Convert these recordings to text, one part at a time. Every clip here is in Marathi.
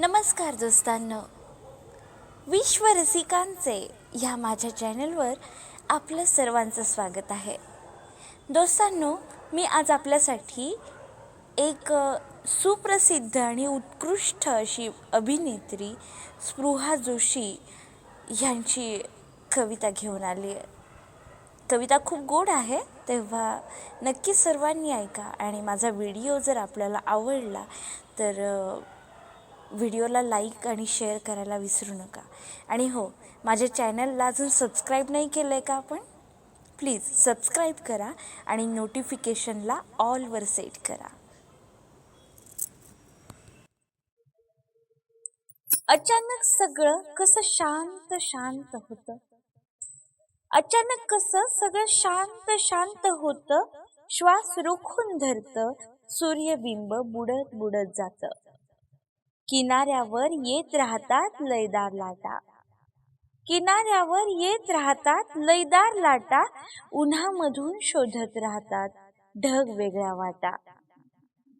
नमस्कार दोस्तांनो. विश्वरसिकांचे ह्या माझ्या चॅनलवर आपलं सर्वांचं स्वागत आहे. दोस्तांनो मी आज आपल्यासाठी एक सुप्रसिद्ध आणि उत्कृष्ट अशी अभिनेत्री स्पृहा जोशी ह्यांची कविता घेऊन आली आहे. कविता खूप गोड आहे तेव्हा नक्की सर्वांनी ऐका आणि माझा व्हिडिओ जर आपल्याला आवडला तर व्हिडिओला लाईक आणि शेअर करायला विसरू नका. आणि हो माझ्या चॅनलला अजून सबस्क्राईब नाही केलं आहे का आपण? प्लीज सबस्क्राईब करा आणि नोटिफिकेशनला ऑलवर सेट करा. अचानक सगळं कसं शांत शांत होतं? अचानक कसं सगळं शांत शांत होतं? श्वास रोखून धरतं सूर्यबिंब बुडत बुडत जातं. किनाऱ्यावर येत राहतात लयदार लाटा. किनाऱ्यावर येत राहतात लयदार लाटा उन्हामधून शोधत राहतात ढग वेगळ्या वाटा.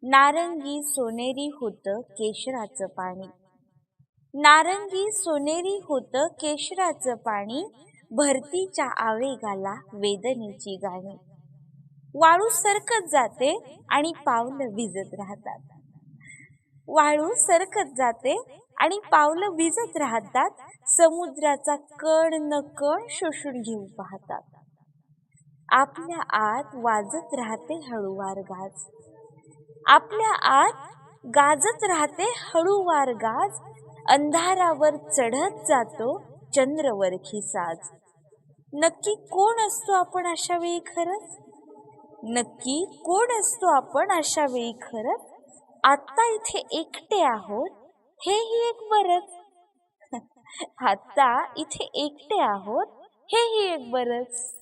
नारंगी सोनेरी होतं केशराचं पाणी. नारंगी सोनेरी होतं केशराचं पाणी भरतीच्या आवेगाला वेदनेची गाणी. वाळू सरकत जाते आणि पावलं भिजत राहतात. वाळू सरकत जाते आणि पावलं विजत राहतात. समुद्राचा कण न कण शोषून घेऊ पाहतात. आपल्या आत वाजत राहते हळूवार गाज. आपल्या आत गाजत राहते हळूवार गाज. अंधारावर चढत जातो चंद्रवरखी साज. नक्की कोण असतो आपण अशा वेळी खरंच नक्की कोण असतो आपण अशा वेळी खरंच आत्ता इथे एकटे आहोत. हेही एक बरंच. आत्ता इथे एकटे आहोत. हेही एक बरंच.